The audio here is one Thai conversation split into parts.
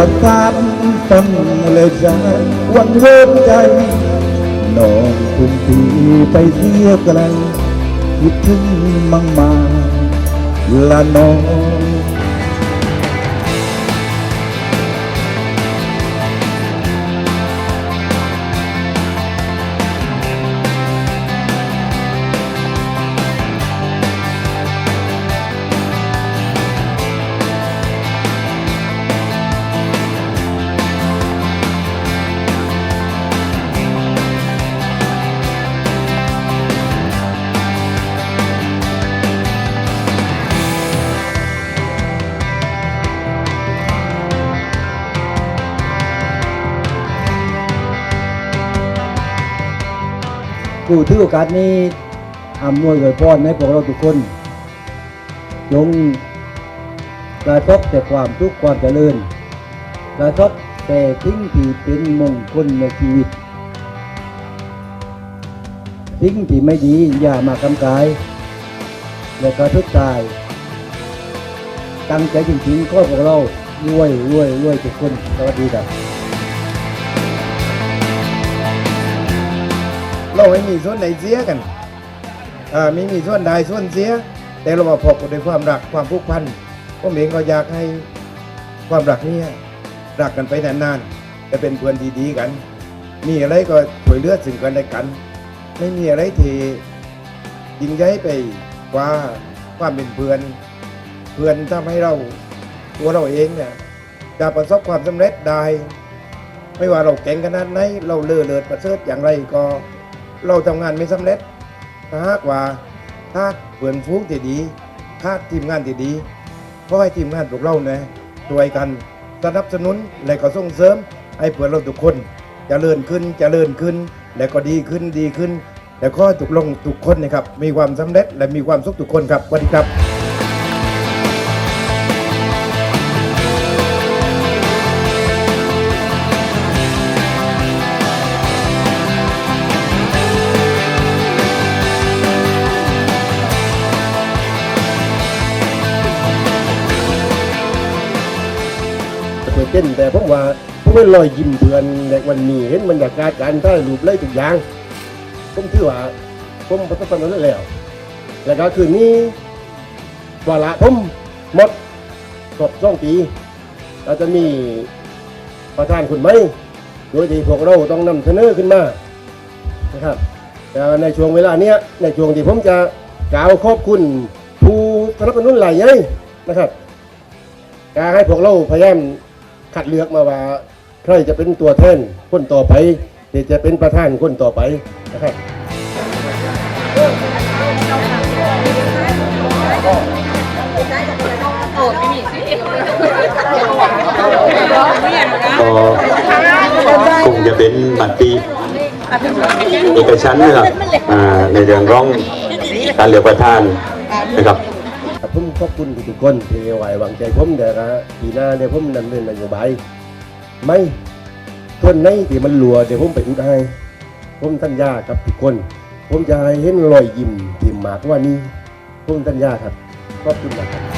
สักการฟังเลยใจวันเริ่มใจน้องคุณทีไปเที่ยวไกลคิดถึงมังมาละน้อง กูถือโอกาสนี้อำนวยอวยพรให้พวกเราทุกคนจงกระทบแต่ความทุกข์ความเจริญกระทบแต่สิ่งที่เป็นมงคลในชีวิตสิ่งที่ไม่ดีอย่ามากำกาย และกระทุกกาย ตั้งใจจริงๆก็พวกเรารวยรวยรวยทุกคนสวัสดีครับ เราไม่มีส่วนไหนเสียกันอ่าไม่มีส่วนใดส่วนเสีย แต่เรามาพบกันด้วยความรักความผูกพันผมเองก็อยากให้ความรักนี้รักกันไปนานๆจะเป็นเพื่อนดีๆกัน มีอะไรก็ช่วยเลือซึ่งกันและกัน ไม่มีอะไรที่ยิ่งใหญ่ไปกว่าความเป็นเพื่อน เพื่อนทำให้เราตัวเราเองเนี่ยจะประสบความสำเร็จได้ ไม่ว่าเราเก่งขนาดไหนเราเลือเลิศประเสริฐอย่างไรก็ เราทำงานไม่สำเร็จถ้าหากว่าถ้าเพื่อนฟูงที่ดี ถ้าทีมงานที่ดีเพราะให้ทีมงานพวกเราเนี่ยช่วยกันสนับสนุนและก็ส่งเสริม ให้เพื่อนเราทุกคนจเจริญขึ้นจเจริญขึ้น และก็ดีขึ้นดีขึ้น และก็ทุกลงทุกคนนะครับมีความสำเร็จและมีความสุขทุกคนครับสวัสดีครับ เต้น แต่ผมว่าผมไม่ลอยยิ้มเดือนในวันนี้เห็นบรรยากาศการถ่ายรูปเลยทุกอย่างผมถือว่าผมประสบความสำเร็จแล้ว แล้วก็คืนนี้วาระผมหมดครบสองปีเราจะมีประธานคนไหมโดยที่พวกเราต้องนำเสนอขึ้นมานะครับแต่ในช่วงเวลาเนี้ยในช่วงที่ผมจะกล่าวขอบคุณผู้สนับสนุนหลายย่างนะครับการให้พวกเราพยายาม คัดเลือกมาว่าใครจะเป็นตัวแทนคนต่อไปที่จะเป็นประธานคนต่อไปนะครับก็คงจะเป็นบัตรปีเอกชั้นนะครับอ่าในเรื่องร้องการเลือกประธานนะครับ ผมขอบคุณทุกคนที่ไว้วางใจผมเดี๋ยวนะปีหน้าเดี๋ยวผมดำเนินนโยบายไม่คนไหนที่มันหลัวเดี๋ยวผมไปอุดให้ผมสัญญากับทุกคน ผมจะให้เห็นรอยยิ้มที่มากกว่านี้ผมสัญญาครับขอบคุณนะครับ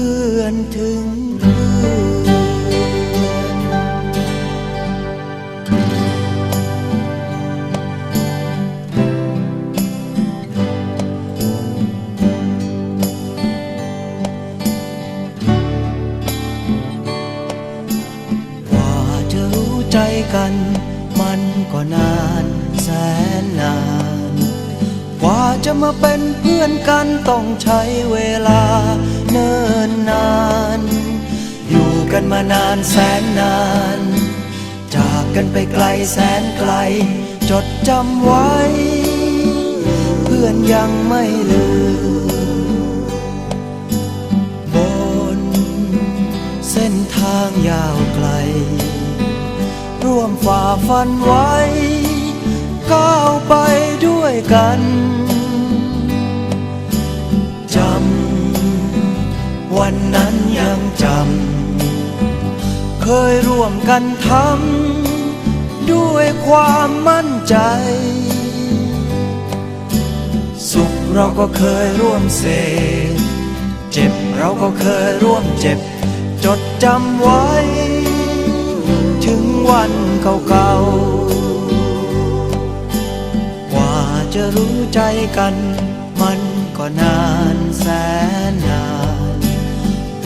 พื่อนถึงเพื่อนกว่าจะรู้ใจกัน มันก็นานแสนนาน กว่าจะมาเป็นเพื่อนกันต้องใช้เวลา นิ่นนาน อยู่กันมานานแสนนาน จากกันไปไกลแสนไกล จดจำไว้ เพื่อนยังไม่ลืมบนเส้นทางยาวไกล ร่วมฝ่าฟันไว้ ก้าวไปด้วยกัน วันนั้นยังจำ เคยร่วมกันทำด้วยความมั่นใจ สุขเราก็เคยร่วมเสพเจ็บเราก็เคยร่วมเจ็บ จดจำไว้ ถึงวันเก่าๆ กว่าจะรู้ใจกัน มันก็นานแสนนาน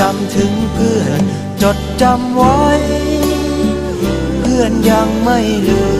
จำถึงเพื่อน จดจำไว้ เพื่อนยังไม่ลืม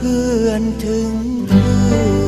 เพื่อนถึงเพื่อน